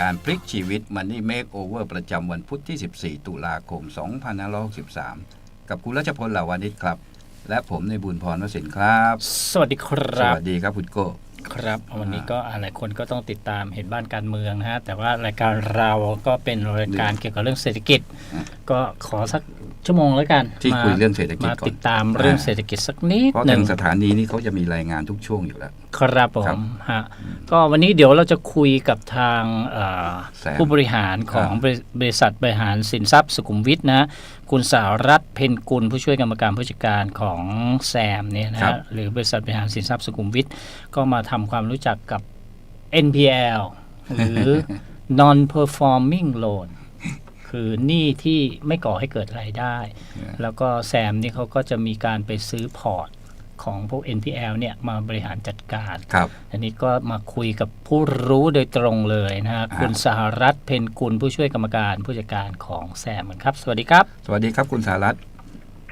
บัติการพลิกชีวิต Money Makeover ประจำวันพุธที่ 14 ตุลาคม 2563 กับคุณรัชพลเหล่าวานิชครับ และผมในบุญพรวสินทร์ครับ สวัสดีคสรับวัสดีครับคุณโก้ครับ วันนี้ก็หลายคนก็ต้องติดตามเหตุบ้านการเมืองนะฮะ แต่ว่ารายการเราก็เป็นรายการเกี่ยวกับเรื่องเศรษฐกิจ ก็ขอสัก ชั่วโมงแล้วกันที่มาคุยเรื่องเศรษฐกิจมาก่อนติดตามเรื่องเศรษฐกิจสักนิดเพราะหทานึ่งงสถานีนี้เขาจะมีรายงานทุกช่วงอยู่แล้ว ครับผครับมฮะก็วันนี้เดี๋ยวเราจะคุยกับทางเอ่อแซมผู้บริหารของครับบริบริษัทบริหารสินทรัพย์สุขุมวิทนะคุณสารัตน์เพนกุลผู้ช่วยกรรมการผู้จัดการของแซมเนี่ยนะครัฮะบหรือบริษัทบริหารสินทรัพย์สุขุมวิทก็มาทำความรู้จักกับ NPL หรือ non performing loan คือหนี้ที่ไม่ก่อให้เกิดรายได้ แล้วก็แซมนี่เขาก็จะมีการไปซื้อพอร์ตของพวก NPL เนี่ยมาบริหารจัดการครับอันนี้ก็มาคุยกับผู้รู้โดยตรงเลยนะฮะอ่าคุณสหรัฐเพนกุลผู้ช่วยกรรมการผู้จัดการของแซมครับ สวัสดีครับ สวัสดีครับคุณสารัตน์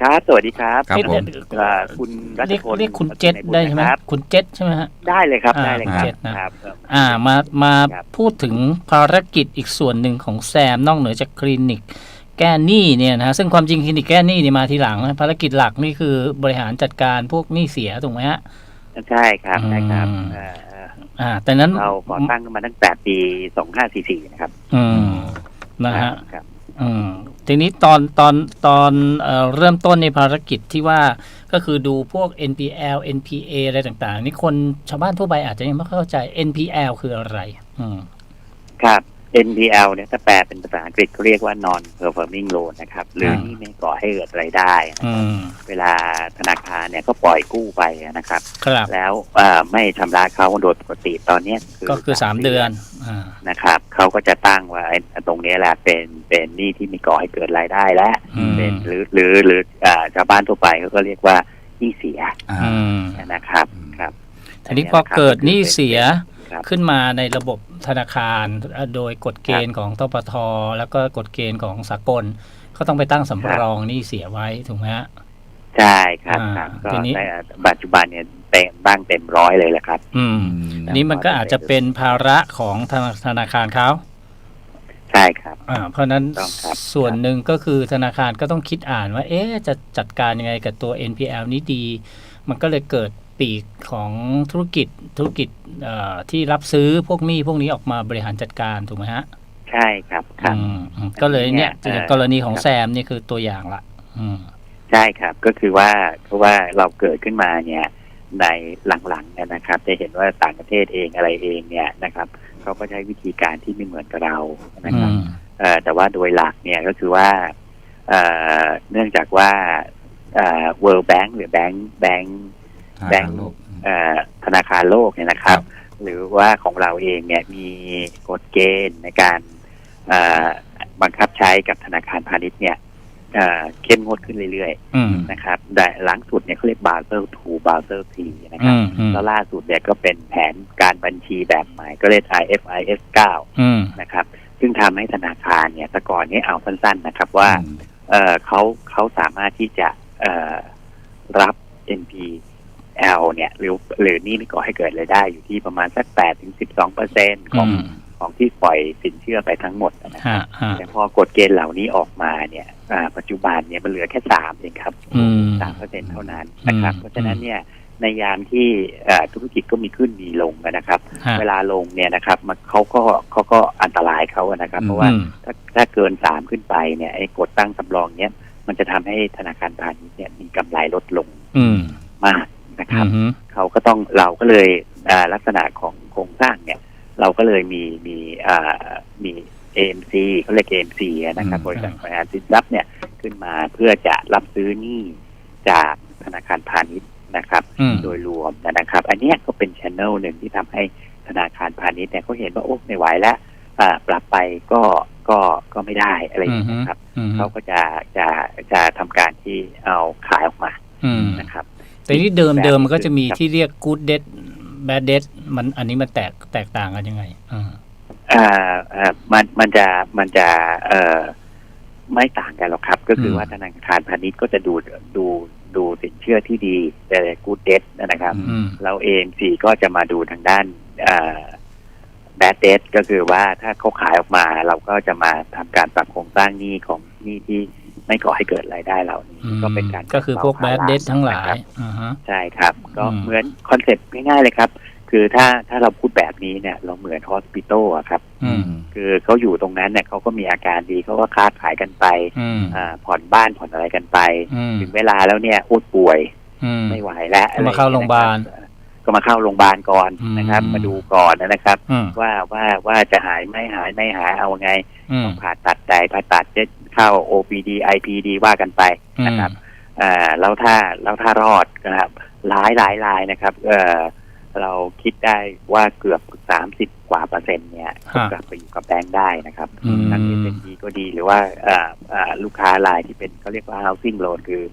ครับ สวัสดีครับครับเรียกผมอ่าคุณรัชเรียกพลเรียกคุณวัฒนเจ็ดบุญได้ใช่ไหมนะครับคุณเจ็ดใช่ไหมฮะได้เลยครับอ่าได้เลยครับเจ็ดนะครับอ่ามามาครับพูดถึงภารกิจอีกส่วนหนึ่งของแซมนอกเหนือจากคลินิกแก้หนี้เนี่ยนะฮะซึ่งความจริงคลินิกแก้หนี้นี่มาทีหลังนะภารกิจหลักนี่คือบริหารจัดการพวกหนี้เสียถูกไหมฮะใช่ครับใช่ครับอืมเอ่ออ่า แต่นั้นเราก่อตั้งกันมาตั้งแต่ปี2544นะครับ อืมนะฮะครับอืม ทีนี้ตอนตอนตอนเอเริ่มต้นในภารกิจที่ว่าก็คือดูพวก NPL NPA อะไรต่างๆ นี่คนชาวบ้านทั่วไปอาจจะยังไม่เข้าใจ NPL คืออะไร อืมครับ NPL เนี่ยถ้าแปลเป็นภาษาอังกฤษเขาเรียกว่า non performing loan นะครับ หรืออ่านี่ไม่ก่อให้เกิดรายได้นะอืครับมเวลาธนาคารเนี่ยก็ปล่อยกู้ไปนะครับครับแล้วเอ่อไม่ชำระเขาโดยปกติตอนเนี้ยก็คือสามเดือนอ่านะครับเขาก็จะตั้งว่าไอ้ตรงเนี้ยแหละเป็นเป็นหนี้ที่มีก่อให้เกิดรายได้แล้วอืมเป็นหรือหรือหรืออ่าชาวบ้านทั่วไปเขาก็เรียกว่าหนี้เสียอ่าอืมนะครับอืมครับทีนี้พอเกิดหนี้เสียครับ ขึ้นมาในระบบธนาคารเอ่อโดยกฎเกณฑ์ของทปทแล้วก็กฎเกณฑ์ของสากลเขาต้องไปตั้งสำรองหนี้เสียไว้ถูกไหมฮะใช่ครับอ่าครับก็ทีนี้ในปัจจุบันเนี่ยเต็มบ้างเต็มร้อยเลยแหละครับ อืมอันนี้มันก็อาจจะเป็นภาระของธนาธนาคารเขาใช่ครับอ่าเพราะฉะนั้นต้องครับส่วนหนึ่งก็คือธนาคารก็ต้องคิดอ่านว่า เอ๊ะจะจัดการยังไงกับตัว NPL นี้ดี มันก็เลยเกิด ปีกของธุรกิจธุรกิจเอ่อที่รับซื้อพวกหนี้พวกนี้ออกมาบริหารจัดการถูกไหมฮะ ใช่ครับครับอืมอืมก็เลยเนี่ยอันนี้เนี่ยกรณีของครับแซมนี่คือตัวอย่างละอืมใช่ครับก็คือว่าเพราะว่าเราเกิดขึ้นมาเนี่ยในหลังๆเนี่ยนะครับ จะเห็นว่าต่างประเทศเองอะไรเองเนี่ยนะครับเขาก็ใช้วิธีการที่ไม่เหมือนกับเรานะอืครับมเอ่อแต่ว่าโดยหลักเนี่ยก็คือว่าเอ่อเนื่องจากว่าเอ่อ World Bank หรือแบงค์แบงค์ แบงค์โลกเอ่อธนาคารโลกเนี่ยนะครับ หรือว่าของเราเองเนี่ยมีกฎเกณฑ์ในการเอ่อบังคับใช้กับธนาคารพาณิชย์เนี่ยเอ่อเข้มงวดขึ้นเรื่อยอืมๆนะครับแต่หลังสุดเนี่ยเขาเรียกบาเซล2บาเซล3นะคอืรับมอืมแล้วล่าสุดเนี่ยก็เป็นแผนการบัญชีแบบใหม่ก็เรียก IFIS 9อืมนะครับ ซึ่งทำให้ธนาคารเนี่ยแต่ก่อนนี้เอาสั้นๆนะครับว่าอืมเอ่อเขาเขาสามารถที่จะเอ่อรับ NPL เนี่ยหรือหรือหนี่ไม่ก่อให้เกิดรายได้อยู่ที่ประมาณสัก8ถึง12เปอร์เซ็นของอืมของที่ปล่อยสินเชื่อไปทั้งหมดนะครับฮะฮะแต่พอกฎเกณฑ์เหล่านี้ออกมาเนี่ยอ่าปัจจุบันเนี่ยมันเหลือแค่สามเองครับอืมสามเปอร์เซ็นเท่านั้นนะครับอืมเพราะฉะนั้นเนี่ยในยามที่อ่าธุรกิจก็มีขึ้นมีลงนะครับฮะเวลาลงเนี่ยนะครับมันเขาก็เขาก็อันตรายเขาอะนะครับ เพราะว่าอืมถ้าถ้าเกินสามขึ้นไปเนี่ยไอ้กฎตั้งสำรองเนี่ยมันจะทำให้ธนาคารพาณิชย์เนี่ยมีกำไรลดลงอืมมาก นะครับอืมเขาก็ต้องเราก็เลยอ่าลักษณะของโครงสร้างเนี่ย เราก็เลยมีมีอ่ามี AMC เขาเรียก AMC อะนะครับอืมบริษัทบริหารสินทรัพย์เนี่ยขึ้นมาเพื่อจะรับซื้อหนี้จากธนาคารพาณิชย์นะครับอืมโดยรวมนะครับ อันเนี้ยก็เป็นช n นลหนึ่งที่ทำให้ธนาคารพาณิชย์เนี่ยเขาเห็นว่าโอ้ไม่ไหวแล้วอ่าปรับไปก็ก็ก็ไม่ได้อะไรอย่างเงี้ยครับอืมเขาก็จะจะจะทำการที่เอาขายออกมาอืมนะครับ แต่นี่เดิมแบบเดิมมันก็จะมีครับที่เรียก good debt bad debt มันอันนี้มันแตกแตกต่างกันยังไงอ่าอ่าอ่ามันมันจะมันจะเอ่อไม่ต่างกันหรอกครับ ก็คือว่าธนาคารพาณิชย์ก็จะดูดูดูสินเชื่อที่ดีแต่กูเด็ดนะครับอืมเราเองสี่ก็จะมาดูทางด้านอ่า แบดเดตก็คือว่าถ้าเขาขายออกมาเราก็จะมาทำการปรับโครงสร้างหนี้ของหนี้ที่ไม่ก่อให้เกิดรายได้เหล่านี้อืมก็เป็นการก็คือพวกแบเบาดภาระเดททั้งหลานะคยรับอ่าฮะใช่ครับ ก็อืมเหมือนคอนเซ็ปต์ง่ายๆเลยครับ คือถ้าถ้าเราพูดแบบนี้เนี่ย เราเหมือนฮอสพิทอลอะครับอืมคือเขาอยู่ตรงนั้นเนี่ยเขาก็มีอาการดีเขาก็ค้าขายกันไปอืมอ่าผ่อนบ้านผ่อนอะไรกันไปอืมถึงเวลาแล้วเนี่ยอุดป่วยอืมไม่ไหวแล้วก็มาเข้าโรงพยาบาล อะไรอย่เงี้ยนะครับก็มาเข้าโรงพยาบาลก่อนอืมนะครับ มาดูก่อนนะครับอืมว่าว่าว่าจะหายไม่หายไม่หายเอาไงอืมต้องผ่าตัดใดผ่าตัดจะเข้า OPD IPD ว่ากันไปนะครับอ่าแล้วถ้าแล้วถ้ารอดนะครับหลายหลายรายนะครับเออเราคิดได้ว่าเกือบสามสิบกว่าเปอร์เซ็นต์เนี่ยฮะกลับไปอยู่กับแบงค์ได้นะครับอืมทั้งที่เป็นดีก็ดีหรือว่าอ่าอ่าลูกค้ารายที่เป็นเขาเรียกว่า housing loan คือ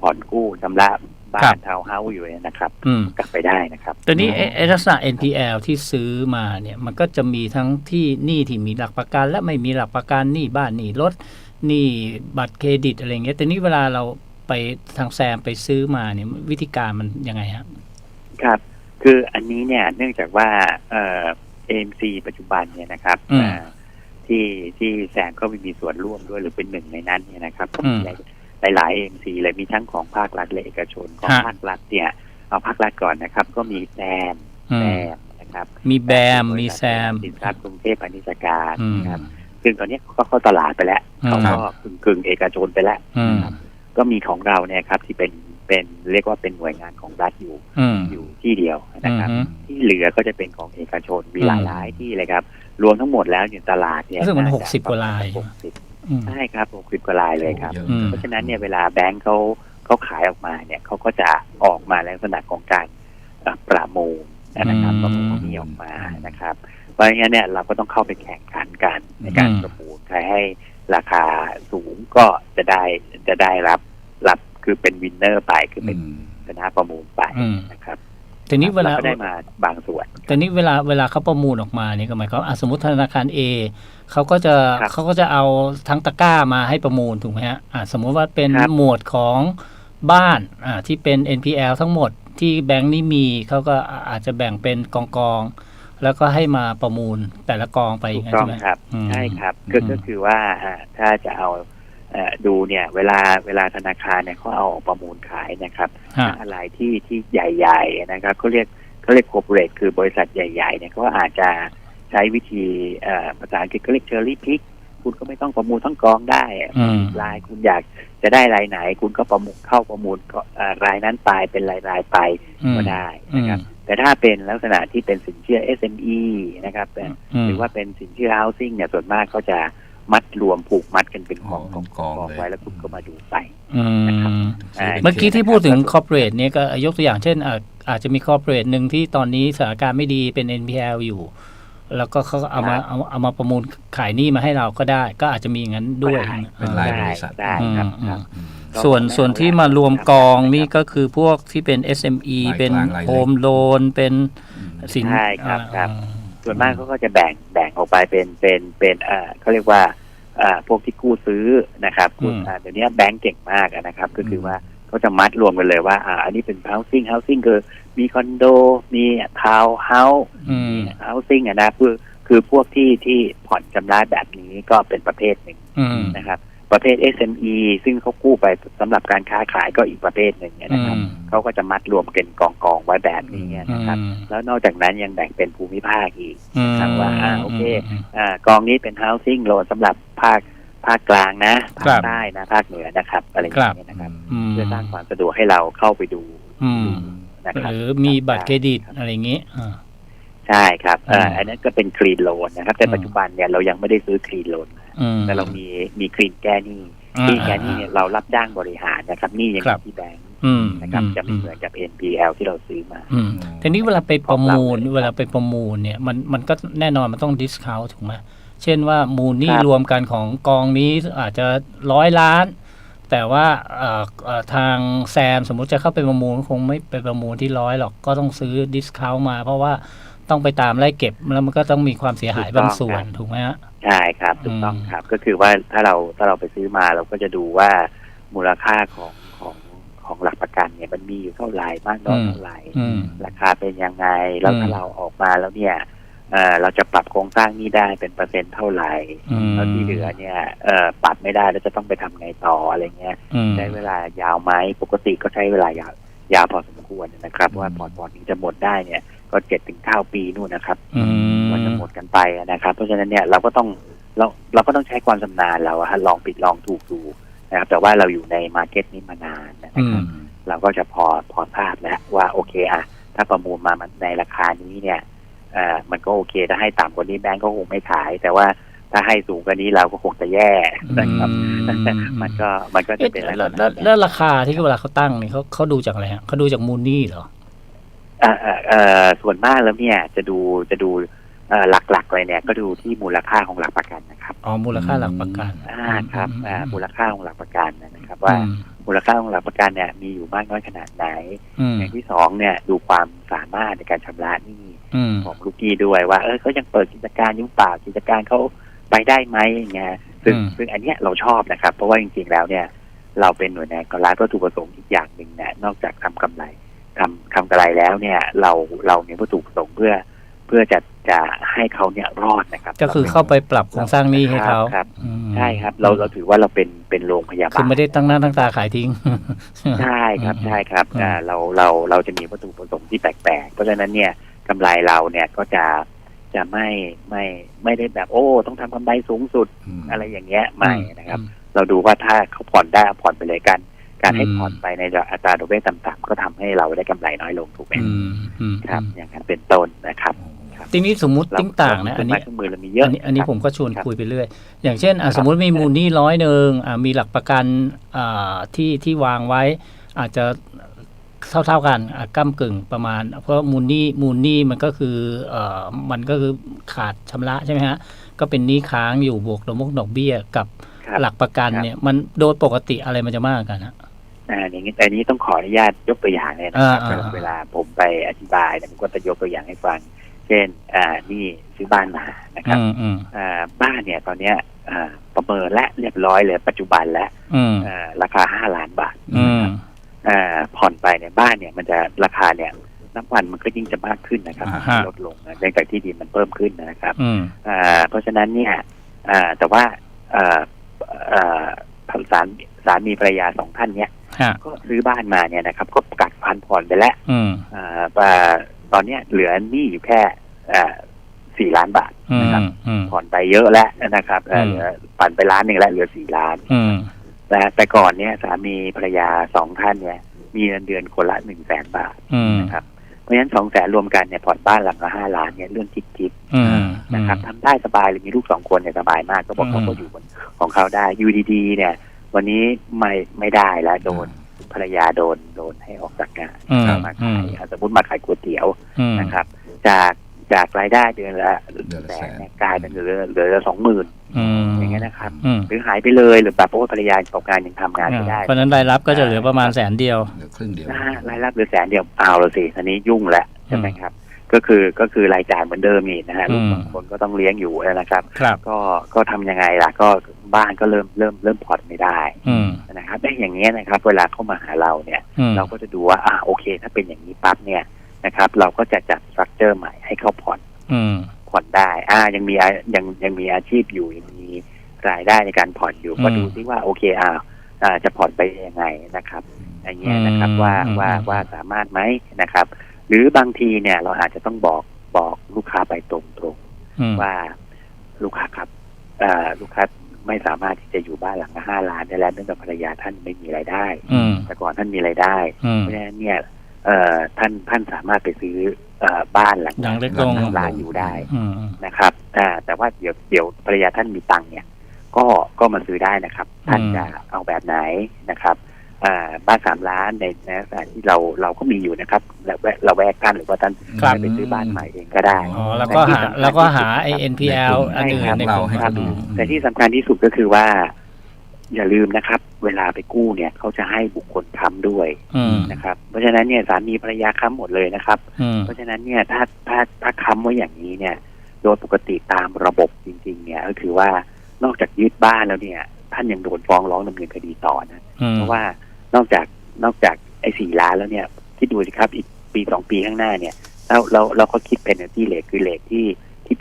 ผ่อนกู้ชำระ บ้าครันบทาวน์เฮาส์อยู่เนี่ยนะครับอืมกลับไปได้นะครับแต่นี้ไอ้ไอ้ลักษณะ NPL ที่ซื้อมาเนี่ยมันก็จะมีทั้งที่หนี้ที่มีหลักประกัน และไม่มีหลักประกันหนี้บ้านหนี้รถหนี้บัตรเครดิตอะไรเงี้ยแต่นี้เวลาเราไปทางแซมไปซื้อมาเนี่ยวิธีการมันยังไงฮะครับ คืออันนี้เนี่ยเนื่องจากว่าเอ่อ AMC ปัจจุบันเนี่ยนะครับอืมอ่าที่ที่แซมก็มีส่วนร่วมด้วยหรือเป็นหนึ่งในนั้นเนี่ยนะครับอืม หลายหลายๆ AMC เลยมีทั้งของภาครัฐและเอกชนของฮะภาครัฐเนี่ยเอาภาครัฐก่อนนะครับ ก็มีแซมอืแซมมนะครับ มีแบมมีแซมสินทรัพย์กรุงเทพพาณิชยการอืมนะครับซึ่งตอนนี้ก็เข้าตลาดไปแล้วอืมเขาก็กึ่งกึ่งๆเอกชนไปแล้วอืมก็มีของเราเนี่ยครับที่เป็นเป็นเรียกว่าเป็นหน่วยงานของรัฐอยู่อืมอยู่ที่เดียวนะครับอืมที่เหลือก็จะเป็นของเอกชนมีอืมหลายหลายๆที่เลยครับ รวมทั้งหมดแล้วเนี่ยตลาดเนี่ยรู้สึกมันจะหกสิบกว่าลายหกสิบอืม ใช่ครับหกสิบกว่าลายเลยครับเยอะอืมเพราะฉะนั้นเนี่ยเวลาแบงก์เขาเขาขายออกมาเนี่ยเขาก็จะออกมาในลักษณะของการเอ่อประมูลนะครับอืมประมูลนี้ออกมานะครับ เพราะงั้นเนี่ยเราก็ต้องเข้าไปแข่งขันกันในการอืม ประมูลใครให้ราคาสูงก็จะได้จะได้รับรับคือเป็นวินเนอร์ไปคือเป็นอืม ชนะประมูลไปอืม นะครับ แต่นี้เวลารก็ได้มาบางส่วน แต่นี้เวลาเวลาเขาประมูลออกมาเนี่ยก็หมายความว่าอะสมมติธนาคาร A เขาก็จะครับเขาก็จะเอาทั้งตะกร้ามาให้ประมูลถูกไหมฮะอะสมมุติว่าเป็นครับหมวดของบ้านอ่าที่เป็น NPL ทั้งหมดที่แบงค์นี้มีเขาก็อาจจะแบ่งเป็นกองกองๆแล้วก็ให้มาประมูลแต่ละกองไปอถูย่ากงนั้นต้องใช่ไหมครับอืมใช่ครับก็อืมก็คือว่าอ่าถ้าจะเอาเอ่อ ดูเนี่ยเวลาเวลาธนาคารเนี่ยเขาเอาออกประมูลขายนะครับฮะอะไรที่ที่ใหญ่ ๆ นะครับเขาเรียกเขาเรียก corporate คือบริษัทใหญ่ๆเนี่ยเขาอาจจะใช้วิธีเอ่อภาษาอังกฤษเขาเรียก cherry pick คุณก็ไม่ต้องประมูลทั้งกองได้อืมรายคุณอยากจะได้รายไหน คุณก็ประมูลเข้าประมูลก็เอ่อรายนั้นไปเป็นรายรายๆไปอืมก็ได้นะครับอืมแต่ถ้าเป็นลักษณะที่เป็นสินเชื่อ SME นะครับเป็นอืมหรือว่าเป็นสินเชื่อ housing เนี่ยส่วนมากเขาจะ มัดรวมผูกมัดกันเป็นกองอ๋อกองๆเลยไว้แล้วคุณก็มาดูไปอืมนะครับใช่เมื่อกี้ที่พูดถึงคอร์เปอเรทเนี่ยก็ยกตัวอย่างเช่นอะอาจจะมีคอร์เปอเรทหนึ่งที่ตอนนี้สถานการณ์ไม่ดีเป็น NPL อยู่ แล้วก็เขาก็เอามาครับเอาเอามาประมูลขายหนี้มาให้เราก็ได้ ก็อาจจะมีอย่างนั้นด้วยได้เป็นรายบริษัทได้อืมครับอืครัมบอืมก็ส่วนแล้วส่วนที่แล้วมารวมกองนี่ครับก็คือพวกที่เป็น SME รายกลางเป็นรายเล็กโฮมโลนเป็นอืมสินใช่ครับอ่าครับ ส่วนมากเขาก็จะแบ่งแบ่ง ออกไปเป็นเป็นเป็นเอ่อเขาเรียกว่าเอ่อพวกที่กู้ซื้อนะครับกู้อ่าเดี๋ยวนี้แบงก์เก่งมากอะนะครับ ก็คือว่าเขาจะมัดรวมกันเลยว่า อ่า อันนี้เป็น housing housing คือมีคอนโด มีทาวน์เฮาส์อืม housing อะนะคือคือพวกที่ที่ผ่อนชำระแบบนี้ก็เป็นประเภทหนึ่งอืมนะครับ ประเภท SME ซึ่งเขากู้ไปสำหรับการค้าขายก็อีกประเภทหนึ่งเนี่ยอืนะครับมเขาก็จะมัดรวมกันกองกองๆไว้แบบนี้อืนะครับมแล้วนอกจากนั้นยังแบ่งเป็นภูมิภาคอีกอืมครับว่าอ่าโอเคมอ่ากองนี้เป็น housing loan สำหรับภาคภาคกลางนะภาครัคบใต้นะภาคเหนือนะครับอะไรอย่างเงี้ยนะครับอืมเพื่อสร้างความสะดวกให้เราเข้าไปดูอืมนะครับหรือมีบัตรเครดิตอะไรอย่างงี้อ่าใช่ครับเอ่ออืมอันนั้นก็เป็นคลีนโลนนะครับแต่อืมปัจจุบันเนี่ยเรายังไม่ได้ซื้อคลีนโลนอืม แต่เรามีมีคลีนแก้หนี้คลีนแก้หนี้เนี่ยเรารับจ้างบริหารนะครับหนี่ยังอครับยู่ที่แบงก์อืมนะครับอืมจะไม่เหมือนกับ NPL ที่เราซื้อมาอืมทีนี้เวลาไปประมูลของเราเลยเวลาไปประมูลเนี่ยมันมันก็แน่นอนมันต้องดิสคาวถูกไหมเช่นว่ามูลหนี่ครับรวมกันของกองนี้อาจจะร้อยล้าน แต่ว่าเอ่อเอ่อทางแซมสมมุติจะเข้าไปประมูลคงไม่ไปประมูลที่ร้อยหรอกก็ต้องซื้อดิสคาวมา เพราะว่าต้องไปตามไล่เก็บแล้วมันก็ต้องมีความเสียหายบางส่วนถูกไหมฮะ ใช่ครับถูกต้องอืมครับ ก็คือว่าถ้าเราถ้าเราไปซื้อมาเราก็จะดูว่ามูลค่าของของของหลักประกันเนี่ยมันมีอยู่เท่าไหร่มากน้อยเท่าไหร่อืมราคาเป็นยังไงแล้วอืมถ้าเราออกมาแล้วเนี่ยเอ่อเราจะปรับโครงสร้างหนี้ได้เป็นเปอร์เซ็นต์เท่าไหร่อืมแล้วที่เหลือเนี่ยเอ่อปรับไม่ได้แล้วจะต้องไปทำไงต่ออะไรเงี้ยอืมใช้เวลายาวไหมปกติก็ใช้เวลายาวยาวพอสมควรนะครับอืมว่าพอร์ตพอร์ตนี้จะหมดได้เนี่ย ก็เจ็ดถึงเก้าปีนู่นนะครับ อืมก ว่าจะหมดกันไปนะครับ เพราะฉะนั้นเนี่ยเราก็ต้องเราเราก็ต้องใช้ความชำนาญเราอะฮะลองผิดลองถูกดูนะครับแต่ว่าเราอยู่ในมาร์เก็ตนี้มานานนะคอืรับมเราก็จะพอพอทราบแล้วว่าโอเคอะถ้าประมูลมามันในราคานี้เนี่ยเอ่อมันก็โอเคถ้าให้ต่ำกว่านี้แบงก์ก็คงไม่ขาย แต่ว่าถ้าให้สูงกว่านี้เราก็คงจะแย่นะครับมันก็มันก็จะเอ๊ะเป็นแล้วลักษแล้วณะแล้วราคาที่เวลาเขาตั้งนี่เขาเขาดูจากอะไรฮะเขาดูจากมูลนี่เหรอเอ่อเอ่อเอ่อส่วนมากแล้วเนี่ยจะดูจะดูเอ่อ หลักๆเลยเนี่ยก็ดูที่มูลค่าของหลักประกันนะครับอ๋อมูลค่าหลักประกันอ่าครับอ่ามูลค่าของหลักประกันนะครับอืว่ามมูลค่าของหลักประกันเนี่ยมีอยู่มากน้อยขนาดไหนอืมอย่างที่สองเนี่ยดูความสามารถในการชำระหนี้อืมของลูกกี้ด้วยว่าเออเขายังเปิดกิจการอยุ่งเปล่ากิจการเขาไปได้ไหมอย่างเงี้ยซึ่งอืมซึ่งอันเนี้ยเราชอบนะครับ เพราะว่าจริงๆแล้วเนี่ย เราเป็นหน่วยงานกำไรวัตถุประสงค์อีกอย่างหนึ่งเนี่ยนอกจากทำกำไรทำทำกำไรแล้วเนี่ย เราเรามีวัตถุประสงค์เพื่อเพื่อจะ จะให้เขาเนี่ยรอดนะครับ ก็คือเข้าไปปรับโครงสร้างหนี้ให้เขาครับอืมใช่ครับ เราเราถือว่าเราเป็นเป็นโรงพยาบาลคือไม่ได้ตั้งหน้าตั้งตาขายทิ้ง ใช่ครับอืมใช่ครับอืมอ่าเราเราเราจะมีวัตถุประสงค์ที่แปลกๆ เพราะฉะนั้นเนี่ยกำไรเราเนี่ยก็จะจะไม่ไม่ไม่ได้แบบโอ้ ต้องทำกำไรสูงสุดอืมอะไรอย่างเงี้ยไม่นะครับอืมเราดูว่าถ้าเขาผ่อนได้เอาผ่อนไปเลยกันการให้อืมผ่อนไปในอัตราดอกเบี้ยต่ำๆก็ทำให้เราได้กำไรน้อยลงถูกไหมอืมอืมครับ อย่างนั้นเป็นต้นนะครับ ทีนี้สมมุติเรติ้งต่างนะเรอันนี้เครื่องมือเรามีเยอะอันนี้อันนี้ครับผมก็ชวนครับคุยไปเรื่อย อย่างเช่นอะครับสมมุติมีมูลหนี้ร้อยหนึ่งอะมีหลักประกันอ่าที่ที่วางไว้ อาจจะเท่าเท่าๆกันอะก้ากึ่งประมาณ เพราะมูลหนี้มูลหนี้มันก็คือเอ่อมันก็คือขาดชำระใช่ไหมฮะก็เป็นหนี้ค้างอยู่บวกดอกมกดอกเบี้ยกับครับหลักประกันครับเนี่ยมันโดยปกติอะไรมันจะมากกันฮะอ่าอย่างนี้แต่อันนี้ต้องขออนุญาตยกตัวอย่างเลยนะครับอ่าอ่าเวลาผมไปอธิบายเนี่ยผมก็จะยกตัวอย่างให้ฟัง เช่นอ่านี่ซื้อบ้านมานะครับอืมอืมอ่าบ้านเนี่ยตอนเนี้ยอ่าประเมินและเรียบร้อยเลยปัจจุบันแล้วอืมอ่าราคาห้าล้านบาทอืมอ่าผ่อนไปเนี่ยบ้านเนี่ย มันจะราคาเนี่ยนับวันมันก็ยิ่งจะมากขึ้นนะครับอ่าฮะลดลงนะเนื่องจากที่ดินมันเพิ่มขึ้นนะครับอืมอ่าเพราะฉะนั้นเนี่ยอ่าแต่ว่าอ่าอ่าสารสามีภรรยาสองท่านเนี่ยฮะก็ซื้อบ้านมาเนี่ยนะครับ ก็กัดพันผ่อนไปแล้วอืมอ่าว่า ตอนเนี้ยเหลือหนี้อยู่แค่อ่าสี่ล้านบาทอืนะครับมอืมผ่อนไปเยอะแล้วนะครับเอ่ออืมเหลือผ่อนไปล้านหนึ่งแล้วเหลือสี่ล้านอืมแต่แต่ก่อนเนี่ยสามีภรรยาสองท่านเนี่ย มีเงินเดือนคนละหนึ่งแสนบาทอืมนะครับเพราะฉะนั้นสองแสนรวมกันเนี่ยผ่อนบ้านหลังละห้าล้านเนี่ยเรื่องจิ๊บจิ๊บอืมนะครับทำได้สบายเลยมีลูกสองคนเนี่ยสบายมากก็บอกอืมเขาก็อยู่บนของเขาได้อยู่ดีๆเนี่ย วันนี้ไม่ไม่ได้แล้วโดน ภรรยาโดนโดนให้ออกจากงานอืมมาอืขามยอะสมมติมาขายก๋วยเตี๋ยวอืม นะครับ จากจากรายได้เดือนละเดือนละแสแสนนเนี่ยกลายเป็นเหลือเหลือสองหมื่นอืมอย่างเงี้ยนะครับ อืมหรือหายไปเลยหรือแบบเพราะว่าภรรยาตกงานยังทำงานไม่ได้ เพราะฉะนั้นรายรับก็จะเหลือประมาณแสนเดียว เหลือครึ่งเดียวอ่ารายรับเหลือแสนเดียวเอาละสิอันนี้ยุ่งแล้วใช่ไหมครับ ก็คือก็คือรายจ่ายเหมือนเดิมนี่นะฮะอืลูกมสองคนก็ต้องเลี้ยงอยู่นะครับครับก็ก็ทำยังไงล่ะ ก็บ้านก็เริ่มเริ่มเริ่มผ่อนไม่ได้อืมนะครับได้อย่างเงี้ยนะครับ เวลาเข้ามาหาเราเนี่ยอืมเราก็จะดูว่าอ่าโอเค ถ้าเป็นอย่างนี้ปั๊บเนี่ยนะครับ เราก็จะจัดสตรัคเจอร์ใหม่ให้เขาผ่อนอืมผ่อนได้ อ่า ยังมีอายังยังมีอาชีพอยู่ยังมีรายได้ในการผ่อนอยู่อืมก็ดูซิว่าโอเคอ่าอ่าจะผ่อนไปยังไงนะครับอย่างเงี้ยนะครับอืมว่าอืมว่าอืมว่าสามารถไหมนะครับ หรือบางทีเนี่ยเราอาจจะต้องบอกบอกลูกค้าไปตรงอืมๆว่าลูกค้าครับเอ่อลูกค้าไม่สามารถที่จะอยู่บ้านหลังละห้าล้านได้แล้วเนื่องจากภรรยาท่านไม่มีรายได้อืมแต่ก่อนท่านมีรายได้อืมเพราะฉะนั้นเนี่ยเอ่อท่านท่านสามารถไปซื้อเอ่อบ้านหลังหลังเล็กลงหล้านอยู่ได้อืมนะครับอ่าแต่ว่าเดี๋ยวเดี๋ยวภรรยาท่านมีตังค์เนี่ย ก็ก็มาซื้อได้นะครับ ท่านจะเอาแบบไหนนะครับอ่า บ้านสามล้านในในลักษณะที่เราเราก็มีอยู่นะครับเราแวกเราแวกท่านหรือว่าท่านครับจะไปซื้อบ้านใหม่เองก็ได้อ๋อแล้วก็หาแล้วก็หาไอ NPL อันอื่นใช่ครับในเรากลุ่มให้ครัเขาบดูแต่ที่สำคัญที่สุดก็คือว่า อย่าลืมนะครับ เวลาไปกู้เนี่ยเขาจะให้บุคคลค้ำด้วยอืมนะครับ เพราะฉะนั้นเนี่ยสามีภรรยาค้ำหมดเลยนะครับอืมเพราะฉะนั้นเนี่ยถ้าถ้าถ้าค้ำไว้อย่างนี้เนี่ย โดยปกติตามระบบจริง ๆ เนี่ยก็คือว่านอกจากยึดบ้านแล้วเนี่ย ท่านยังโดนฟ้องร้องดำเนินคดีต่อนะอืมเพราะว่า นอกจากนอกจากไอ้สี่ล้านแล้วเนี่ยคิดดูสิครับอีกปีสองปีข้างหน้าเนี่ยแล้วเราเราเขาคิดเป็นที่เลทคือเลทที่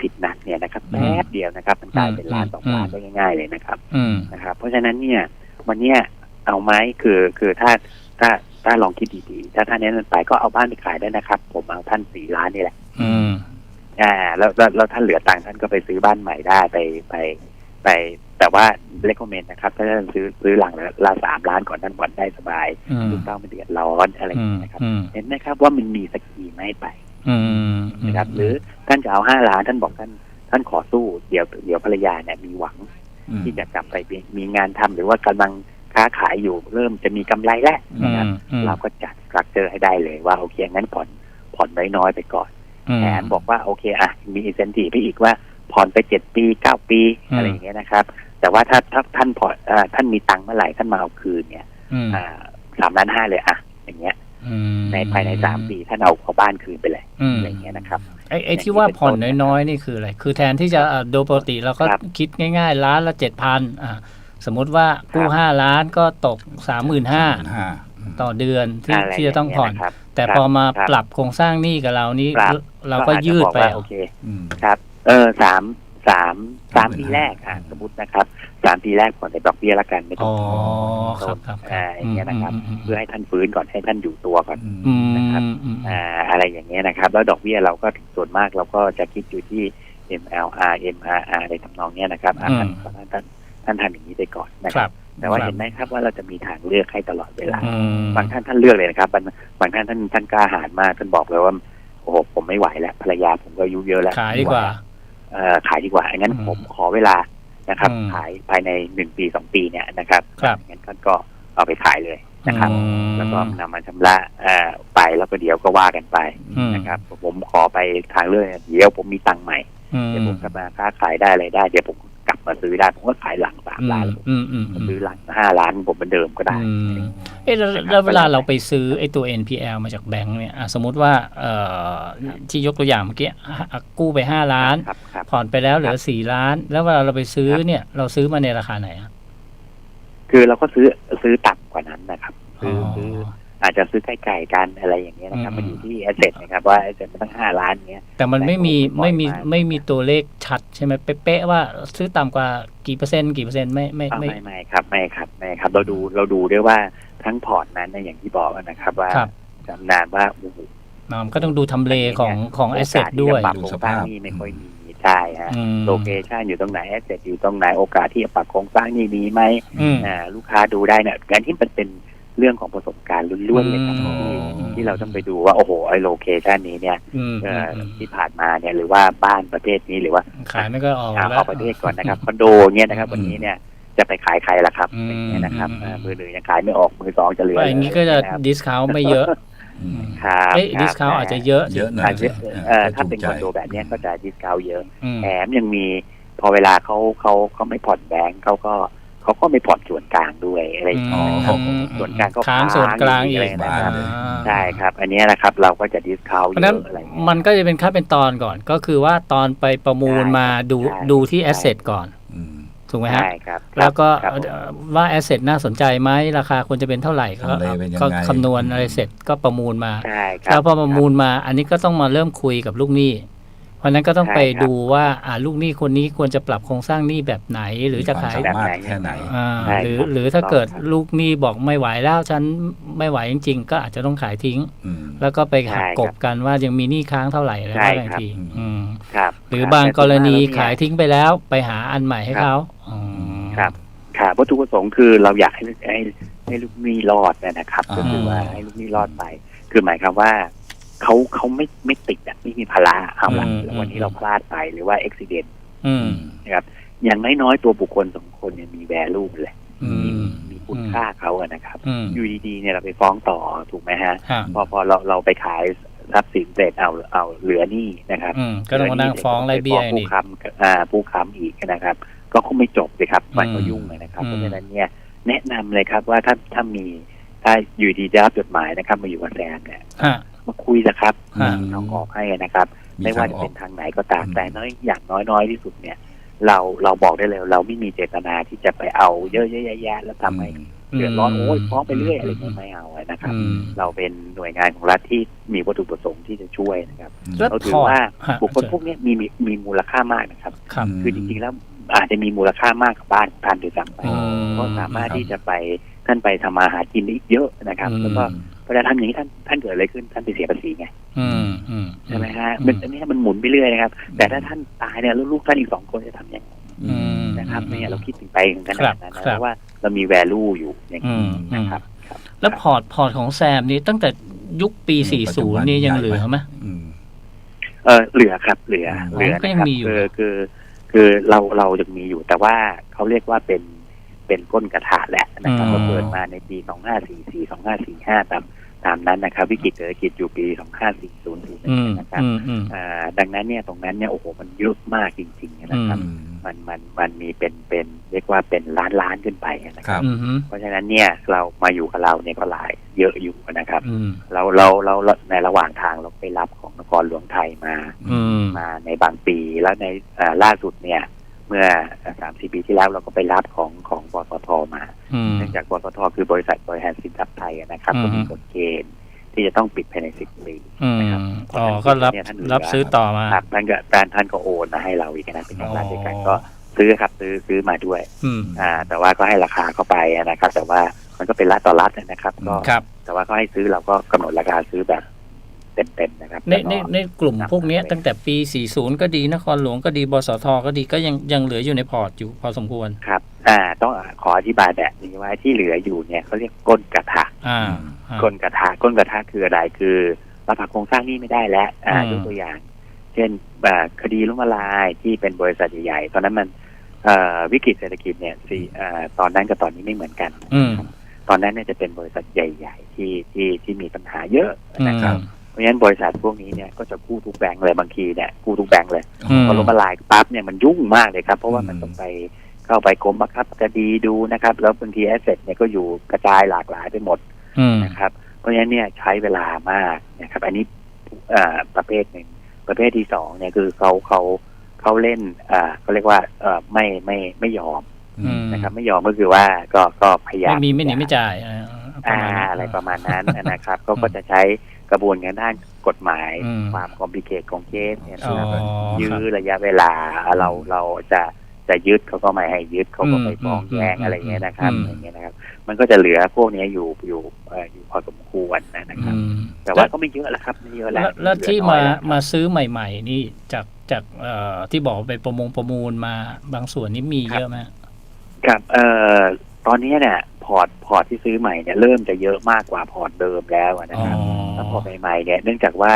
ผิดนัดเนี่ยนะครับแป๊บเดียวนะครับมันกลายเป็นล้านสองล้านได้ง่ายๆเลยนะครับอืมนะครับ เพราะฉะนั้นเนี่ยวันเนี้ยเอาไหมคือคือถ้าถ้าถ้าลองคิดดีๆ ถ้าท่านแนะนำไปก็เอาบ้านไปขายได้นะครับ ผมเอาท่านสี่ล้านนี่แหละอืมอ่าแล้วแล้วแล้วท่านเหลือตังค์ท่านก็ไปซื้อบ้านใหม่ได้ไปไปไป แต่ว่าเลคคอมเมนต์นะครับ ถ้าท่านซื้อซื้อหลังละละสามล้านก่อนท่านผ่อนได้สบายอืมลูกเต้าไม่เดือดร้อนอะไรออืย่างมเงี้ยนะครับอืมเห็นไหมครับว่ามันมีสกีมให้ไปอืมนะครับ หรือท่านจะเอาห้าล้านท่านบอกท่าน ท่านขอสู้เดี๋ยวเดี๋ยวภรรยาเนี่ยมีหวังอืมที่จะกลับไปมีมีงานทำหรือว่ากำลังค้าขายอยู่เริ่มจะมีกำไรแล้วอืนะครับมอืมเราก็จัดสตรัคเจอร์ให้ได้เลยว่าโอเคงั้นผ่อนผ่อนน้อยๆไปก่อนแผนบอกว่าโอเคอะมีอินเซนティไปอีกว่าผ่อนไปเจ็ดปีเก้าปีอืมอะไรอย่างเงี้ยนะครับ แต่ว่าถ้าถ้าท่านผ่อนเอ่อท่านมีตังค์เมื่อไหร่ท่านมาเอาคืนเนี่ยอืมอ่าสามล้านห้าเลยอะ อย่างเงี้ยอืมในภายในสามปีท่านเอาเอาบ้านคืนไปเลยอืมอะไรอย่างเงี้ยนะครับไอ้ไอ้ที่ว่าผ่อนน้อยๆ นี่คืออะไร คือแทนที่จะอะโดยปกติเราก็ครับคิดง่ายๆ ล้านละเจ็ดพันอะสมมุติว่ากู้ครับห้าล้านก็ตกสามหมื่นห้าห้าต่อเดือนที่อะไรที่จะต้องผ่อนย่างเงี้ยนะครับแต่ครับพอมาครับปรับโครงสร้างหนี้กับเรานี้ครับเราก็ยืดไปอาจจะบอกว่าอะโอเคอืมครับ เออสาม สามสาม35,000ปีแรกอะสมมตินะครับสามปีแรกผ่อนในดอกเบี้ยละกันไม่ต้อ๋อองผ่อนครับครับอ่าอย่างเงี้ยนะครับอืมเพื่อให้ท่านฟื้นก่อนให้ท่านอยู่ตัวก่อนอืมอืมนะครับอืมอืมอ่าอะไรอย่างเงี้ยนะครับ แล้วดอกเบี้ยเราก็ส่วนมากเราก็จะคิดอยู่ที่ MLR MRR ในทำนองเนี้ยนะครับอะท่านท่านท่านท่านทำอย่างนี้ไปก่อนนะคครัรับบแต่ว่าเห็นไหมครับว่าเราจะมีทางเลือกให้ตลอดเวลาอืมบางท่านท่านเลือกเลยนะครับบางบางท่านท่านท่านกล้าหาญมากท่านบอกเลยว่าโอ้โหผมไม่ไหวแล้วภรรยาผมก็อายุเยอะแล้วขายดีกว่าเอ่อ ขายดีกว่างั้นอืมผมขอเวลานะครับอืมขายภายในหนึ่งปีสองปีเนี่ยนะครับครับงั้นท่านก็เอาไปขายเลยนะครับอืมแล้วก็นำมาชำระเอ่อไปแล้วก็เดี๋ยวก็ว่ากันไปอืมนะครับ ผมขอไปทางเลือกเดี๋ยวผมมีตังค์ใหม่อืมเดี๋ยวผมกลับมาค้าขายได้อะไรได้เดี๋ยวผม กลับมาซื้อได้ผมก็ขายหลังสามล้านอืมอืมผอืมมซื้อหลังห้าล้านผมเหมือนเดิมก็ได้อืมเอ๊ะแล้วแล้วเวลาเราไปซื้อไอ้ตัว NPL มาจากแบงก์เนี่ยอะสมมุติว่าเอ่อที่ยกตัวอย่างเมื่อกี้อะกู้ไปห้าล้านครับครับผ่อนไปแล้วเหลือสี่ล้าน แล้วเวลาเราไปซื้อครับเนี่ย เราซื้อมาในราคาไหนอะคือเราก็ซื้อซื้อต่ำกว่านั้นนะครับอ๋ซื้ออซื้อ อาจจะซื้อใกล้ๆกันอะไรอย่างเงี้ยนะครับอืมมันอยู่ที่แอสเซทนะครับว่าแอสเซทมันตั้งห้าล้านเงี้ย แต่มันไม่มีแต่ผมไม่มีปล่อยมาไม่มีตัวเลขชัดใช่ไหมเป๊ะๆว่าซื้อต่ำกว่ากี่เปอร์เซ็นต์กี่เปอร์เซ็นต์ไม่ไม่อ้าวไม่ไม่ไม่ครับไม่ครับไม่ครับ เราดูเราดูด้วยว่าทั้งพอร์ตนั้นเนี่ยอย่างที่บอกนะครับว่าครับจำนานว่าโอ้โหอ่ามันก็ต้องดูทำเลของของแอสเซทโกาด้วยที่จะปรับโครงสร้างหนี่ไม่ค่อยมีใช่ฮะอืมโลเคชันอยู่ตรงไหนแอสเซทอยู่ตรงไหนโอกาสที่จะปรับโครงสร้างหนี่มีไหมอืมอ่าลูกค้าดูได้เนี่ยการที่มันเป็น เรื่องของประสบการณ์ล้วนๆเลยครับอืมที่ที่เราต้องไปดูว่า โอ้โหไอ้โลเคชันนี้เนี่ยอืมเอ่อือมออืมที่ผ่านมาเนี่ยหรือว่าบ้านประเทศนี้หรือว่าขายไม่ก็ออกอ่าแล้วออกประเทศก่อนนะครับคอนโดเนี่ยนะครับ วันนี้เนี่ยจะไปขายใครล่ะครับอืมอย่างเงี้ยนะครับอืมอ่ามือหนึ่งยังขายไม่ออกมือสองจะเหลือว่าอย่างนี้ก็จะนะครับดิสคาวไม่เยอะอืมครับเอ้ยครับดิสคาวอาจจะเยอะเยอะหน่อยอาจจะเอ่อถ้าเป็นคถูอกนใจโดแบบเนี้ยก็จะดิสคาวเยอะอืมแถมยังมีพอเวลาเขาเขาเขาไม่ผ่อนแบงก์เขาก็ เขาก็ไม่ผ่อนส่วนกลางด้วยอะไรอย่างเงี้ยนะครับอืมส่วนกลางก็ค้างส่วนกลางอีกค้างอยู่อะไรนะครับอ่าใช่ครับ อันเนี้ยนะครับเราก็จะดิสคาวเพเยราะฉะนั้นอะอะไรอย่างเงี้ยมันก็จะเป็นขั้นเป็นตอนก่อน ก็คือว่าตอนไปประมูลใช่มาดูใช่ดูที่แอใช่สเซทก่อนอืมถูกไหมฮะใช่ครับ แล้วก็ครับเอ่อว่าแอสเซทน่าสนใจไหมราคาควรจะเป็นเท่าไหร่ก็ทำเลเป็นยังไงก็คำนวณอะไรเสร็จก็ประมูลมาใช่ครัแล้วพอประมูลมา อันนี้ก็ต้องมาเริ่มคุยกับลูกหนี้เพ ราะฉะนั้นก็ต้องไปใช่ครับดูว่าอ่าลูกหนี้คนนี้ควรจะปรับโครงสร้างหนี้แบบไหนหรือจะขายมีควมสามารถแค่ไหนอ่าใช่หรือครับหรือถ้าถูกต้องเกิดครับลูกหนี้บอกไม่ไหวแล้วฉันไม่ไหวจริง ๆ ก็อาจจะต้องขายทิ้งอืมแล้วก็ไปหักใช่ครับกบกันว่ายังมีหนี้ค้างเท่าไหร่แล้วใช่ก็บางครับทีอืมอืมครับหรือคบางกรณีแต่ส่วนมกขายทิ้งไปแล้วไปหาอันใหม่ให้เขาอืมครับครับวัตถุประสงค์คือเราอยากให้ให้ให้ลูกหนี้รอดนะครับอ่าก็คือว่าให้ลูกหนี้รอดไป คือหมายความว่าเขาเขาไม่ไม่ติด อะไม่มีภาระเอาละอืมแล้ววันนี้เราพลาดไปหรือว่าอุบิเหตุอืมอย่างน้อยๆตัวบุคคลสองคนเนี่ยมีแวลูเลยอืมีมมีคุณค่าเขาอะนะครับอืมอยู่ดีๆเนี่ยเราไปฟ้องต่อถูกไหมฮะฮะ พอพอเราเราไปขายทรัพย์สินเสร็จเอาเอาเหลือหนี้นะครับอืมก็ต้องมานั่งฟ้องไล่เบี้ยฟ้องอีผู้กค้ำอ่าผู้ค้ำอีกนะครับ ก็คงไม่จบเลยครับมันก็อืมยุ่งเลยนะครับอืมเพราะฉะนั้นเนี่ยแนะนำเลยครับว่าถ้าถ้ามีถ้าอยู่ดีได้รับจดหมายนะครับ มาอยู่กับแซมเนี่ยฮะ มาคุยนะครับอืมมีทางออกให้นะครับ มีไม่ว่าทางจะออเป็กนทางไหนก็ตามอืม แต่น้อยอย่างน้อยๆที่สุดเนี่ย เราเราบอกได้เลย เราไม่มีเจตนาที่จะไปเอาเยอะๆแยะๆแล้วทำให้อืมเดือดร้อนอืมโอ้ยฟ้องไปเรื่อยอะไรอืเงี้มยไม่เอานะครับ อืม เราเป็นหน่วยงานของรัฐที่มีวัตถุประสงค์ที่จะช่วยนะครับ แล้วเราถืพออร์ตว่าฮะบุคคลพวกเนี้ยมีมีมีมูลค่ามากนะครับ ครับ คือจริงๆแล้วอาจจะมีมูลค่ามากกว่าบ้านของท่านด้วยซ้ำไปอืมก็สามารถที่จะไปท่านไปทำมาหากินได้อีกเยอะนะครับ แล้วก็ เวลาทำอย่างนี้ท่านท่านเกิดอะไรขึ้นท่านไปเสียภาษีไงอืมอืมใช่ไหมฮะมันอันนี้มันหมุนไปเรื่อยนะครับ แต่ถ้าท่านตายเนี่ยแล้วลูกท่านอีกสองคนจะทำยังไงอืมนะครับเนี่ยเราคิดถึงไปถึงขครันาบดนั้นครันะบเพราะว่าเรามี value อยู่อย่างอืนี้มอืมนะครับครับ แล้วพอร์ตพอร์ตของแซมนี่ตั้งแต่ยุคปีปัจจุบัน40 นี่ยังใหญ่เหลือไหมอืมเออเหลือครับ เหลืออ๋อเหลือก็นะยังครับมีอยู่คือคือคือเราเรายังมีอยู่แต่ว่าเขาเรียกว่าเป็น เป็นก้นกระถาแหละนะครับเราเปิดมาในปีสองห้าสี่สี่สองห้าสี่ห้าตามตามนั้นนะครับ วิกฤตเศรษฐกิจอยู่ปีสองห้าสี่ศูนย์สี่อืมนะครับอืมอืมอ่าดังนั้นเนี่ยตรงนั้นเนี่ยโอ้โหมันเยอะมากจริงๆนะครับอืมันมันมันมีเป็นเป็นเรียกว่าเป็นล้านล้านขึ้นไปนะคครัรับบอืมฮึเพราะฉะนั้นเนี่ยเรามาอยู่กับเราเนี่ยก็หลายเยอะอยู่นะครับอืมเราเราเราเราในระหว่างทางเราไปรับของนครหลวงไทยมาอืมมาในบางปีแล้วในเอ่อล่าสุดเนี่ย เมื่อสามสี่ปีที่แล้วเราก็ไปรับของของบสทมาอืมเนื่องจากบสทคือบริษัทบริหารสินทรัพย์ไทยอะนะครับอืมก็มีกฎเกณฑ์ที่จะต้องปิดภายในสิบปีอืมนะครับอ๋อก็รับเนี่ยท่านเหลือรับซื้อต่อมาครับท่านก็ท่านท่านก็โอนมาให้เราอีกนะเป็นของรัฐด้วยกันอ๋อก็ซื้อครับซื้อซื้อมาด้วยอืมอ่า แต่ว่าก็ให้ราคาเข้าไปนะครับ แต่ว่ามันก็เป็นรัฐต่อรัฐนะครับ ก็ครับแต่ว่าก็ให้ซื้อเราก็กำหนดราคาซื้อแบบ เต็มๆนะครับในในแล้วก็ในกลุ่มพวกเนี้ยตั้งแต่ปี 40 ก็ดีนครหลวงก็ดีบสทก็ดีก็ยังยังเหลืออยู่ในพอร์ตอยู่พอสมควรครับ อ่า ต้องขออธิบายแบบนี้ว่าที่เหลืออยู่เนี่ยเขาเรียกก้นกระทะอ่าอ่าก้นกระทะก้นกระทะคืออะไรคือเราผักโครงสร้างหนี้ไม่ได้แล้ว อ่าอืมยกตัวอย่าง เช่นอ่าคดีล้มละลายที่เป็นบริษัทใหญ่ๆตอนนั้นมันเอ่อวิกฤตเศรษฐกิจเนี่ยสี่อ่าตอนนั้นกับตอนนี้ไม่เหมือนกัน อืมตอนนั้นเนี่ยจะเป็นบริษัทใหญ่ ๆ ที่ที่ที่มีปัญหาเยอะอืมนะครับเพ ราะฉะนั้นบริษัทพวกนี้เนี่ยก็จะกู้ทุกแบงก์เลยบางทีเนี่ยกู้ทุกแบงก์เลยอืมพอล้มละลายปั๊บเนี่ยมันยุ่งมากเลยครับ เพราะว่ามันอืมต้องไปเข้าไปกรมบังคับคดีดูนะครับ แล้วบางทีแอสเซทเนี่ยก็อยู่กระจายหลากหลายไปหมดอืมนะครับ เพราะฉะนั้นเนี่ยใช้เวลามากนะครับ อันนี้เอ่อประเภทหนึ่งประเภทที่สองเนี่ยคือเขาเขาเขาเล่นอ่าเขาเรียกว่าเอ่อไม่ไม่ไม่ยอมอืมนะครับ ไม่ยอมก็คือว่าก็ก็พยายามไม่มีไม่หนีจะไม่จ่ายอ่าปอ่าระมาณนั้นอะไรประมาณนั้นนะครับ ก็ก็จะใช้ กระบวนการด้านกฎหมาย อืม ความคอมพลีเคทของเคสเนี่ยอ๋อนะครับยื้ครัอบระยะเวลาเราเราจะจะยึดเขาก็ไม่ให้ยึดเขาก็ไปอืมฟ้องอืมแย้งอืมอะไรเงี้ยนะครับอืม อย่างเงี้ยนะครับ มันก็จะเหลือพวกเนี้ยอยู่อยู่เอ่ออยู่พอสมควรนะครับ อืมแต่ว่าก็ไม่เยอะแล้วครับไม่เยอะแล้แล้ววแล้วเหลือที่น้อมายแล้วมาซื้อใหม่ ๆ นี่จากจากเอ่อที่บอกว่าไปประมงประมูลมาบางส่วนนี่มีเยอะไหม ครับเอ่อ ตอนนี้เนี่ยพอร์ตพอร์ตที่ซื้อใหม่เนี่ยเริ่มจะเยอะมากกว่าพอร์ตเดิมแล้วนะอ๋อครับแล้วพอใหม่ๆเนี่ยเนื่องจากว่า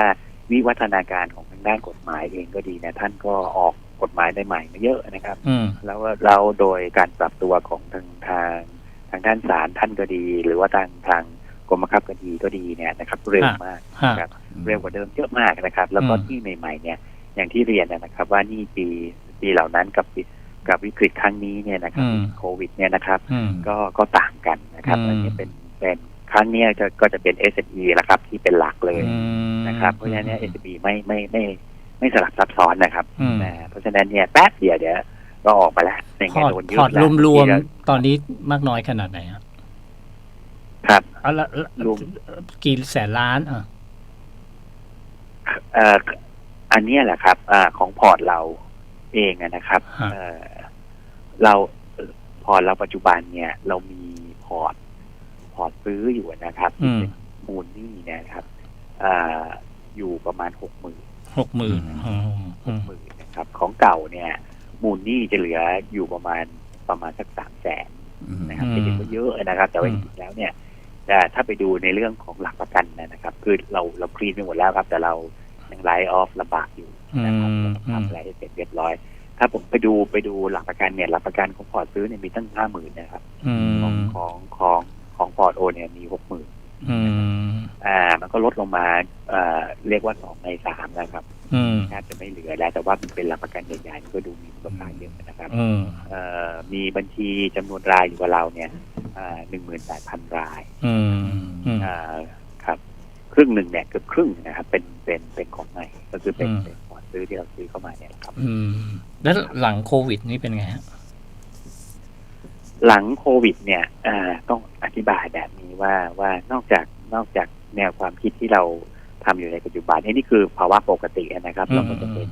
วิวัฒนาการของทางด้านกฎหมายเองก็ดีนะท่านก็ออกกฎหมายใหม่ๆมาเยอะนะครับอืมแล้วเราโดยการปรับตัวของทางทางทางด้านศาลท่านก็ดี หรือว่าทางทางกรมบังคับคดีก็ดีเนี่ยนะครับเร็วมากฮะครับเร็วกว่าเดิมเยอะมากนะครับ แล้วก็อืมที่ใหม่ ๆ เนี่ยอย่างที่เรียนนะครับ ว่านี่ปีปีเหล่านั้นกับปี กับวิกฤตครั้งนี้เนี่ยนะครับอืมโควิดเนี่ยนะครับ อืม ก็ก็ต่างกันนะครับอืม อันนี้เป็นเป็นครั้งเนี้ยก็ก็จะเป็น s อ e ละครับ ที่เป็นหลักเลยอืม นะครับ เพราะฉะนั้นเนี่ย s อ e ไม่ไม่ไม่ไม่สลับซับซ้อนนะครับอืม นะเพราะฉะนั้นเนี่ยแป๊บเดียวเดี๋ยวก็ออกมาแล้วในพแง่อร์ตโดนยึพอร์ตแล้วรวมที่จะๆตอนนี้มากน้อยขนาดไหนครับครับ เอาละละรวม กี่แสนล้านอะ เอ่ออันเนี้ยแหละครับอ่าของพอร์ตเรา เองอะนะครับฮะเอ่อเราพอร์ตเราปัจจุบันเนี่ย เรามีพอร์ตพอร์ตซื้ออยู่นะครับอืมมูลหนี่เนี่ยนะครับอ่าอยู่ประมาณหกหมื่นหกหมื่นอืมอืมหมื่นนะครับ ของเก่าเนี่ย มูลหนี่จะเหลืออยู่ประมาณประมาณสักสามแสนอืมนะครับอืมจะเห็นว่าเยอะนะครับ แต่ว่าอืจมริงๆแล้วเนี่ยแต่ถ้าไปดูในเรื่องของหลักประกันนะครับ คือเราเราคลีนไปหมดแล้วครับ แต่เรายังไลฟ์ออฟลำบากอยู่อื นะครับมอืมทำอะไรให้เสร็จเรียบร้อย ถ้าผมไปดูไปดูหลักประกันเนี่ยหลักประกันของพอร์ตซื้อเนี่ยมีตั้งห้าหมื่นนะครับอืของมของของของพอร์ตโอเนี่ยมีหกหมื่นอืมอ่า มันก็ลดลงมาเอ่อเรียกว่าสองในสามนะครับอืมแทบจะไม่เหลือแล้ว แต่ว่ามันเป็นหลักประกันใหญ่ๆมันก็ดูมีมูลค่าเยอะนะครับอืมเอ่อมีบัญชีจำนวนรายอยู่กับเราเนี่ยหนึ่งหมื่นแปดพันรายอืมอืมอ่าครับ ครึ่งหนึ่งเนี่ยเกือบครึ่งนะครับ เป็นเป็นเป็นของใหม่ก็คือเป็น อืมเป็นพอร์ตซื้อที่เราซื้อเข้ามาเนี่ยครับ อืม แล้วหลังโควิดนี่เป็นไงฮะหลังโควิด เนี่ยเอ่อต้องอธิบายแบบนี้ว่าว่านอกจากนอกจากแนวความคิดที่เราทำอยู่ในปัจจุบันนี่นี่คือภาวะปกตินะครับอืเรามก็อืจะมเป็น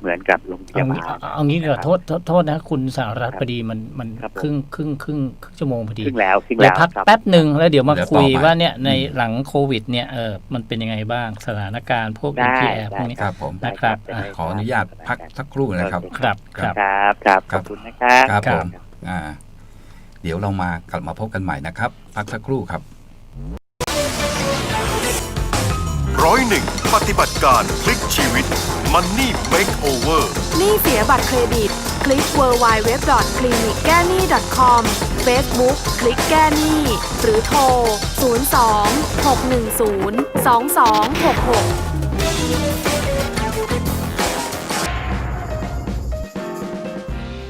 เหมือนกับโรงพเอายางี้บาลเอาเอางี้เดี๋ยวนะครับโทษโทษโทษนะคุณสารัตครับพอดีมันมันครับผมครึ่งครึ่งครึ่งครึ่งชั่วโมงพอดีครึ่งแล้วครึ่งเลยแล้วพักครับแป๊บหนึ่งแล้วเดี๋ยวมาเดี๋ยวคุยต่อมาว่าเนี่ยในอืมหลังโควิดเนี่ยเออมันเป็นยังไงบ้างสถานการณ์พวกได้ NPL ได้พวกนี้ครับผมได้นะครับจะได้ขออนุญาตพักสักครู่นะครับโอเครับครับครับครับคขรับอบคุณนะครับครับคผรับมอ่าเดี๋ยวเรามากลับมาพบกันใหม่นะครับ พักสักครู่ครับร้อยหนึ่งปฏิบัติการพลิกชีวิต Money Makeover หนี้เสียบัตรเครดิต คลิก w w w c l i n i c แก้หนี้ c o m Facebook คลิกแก้หนี้ หรือโทร 02 610 2266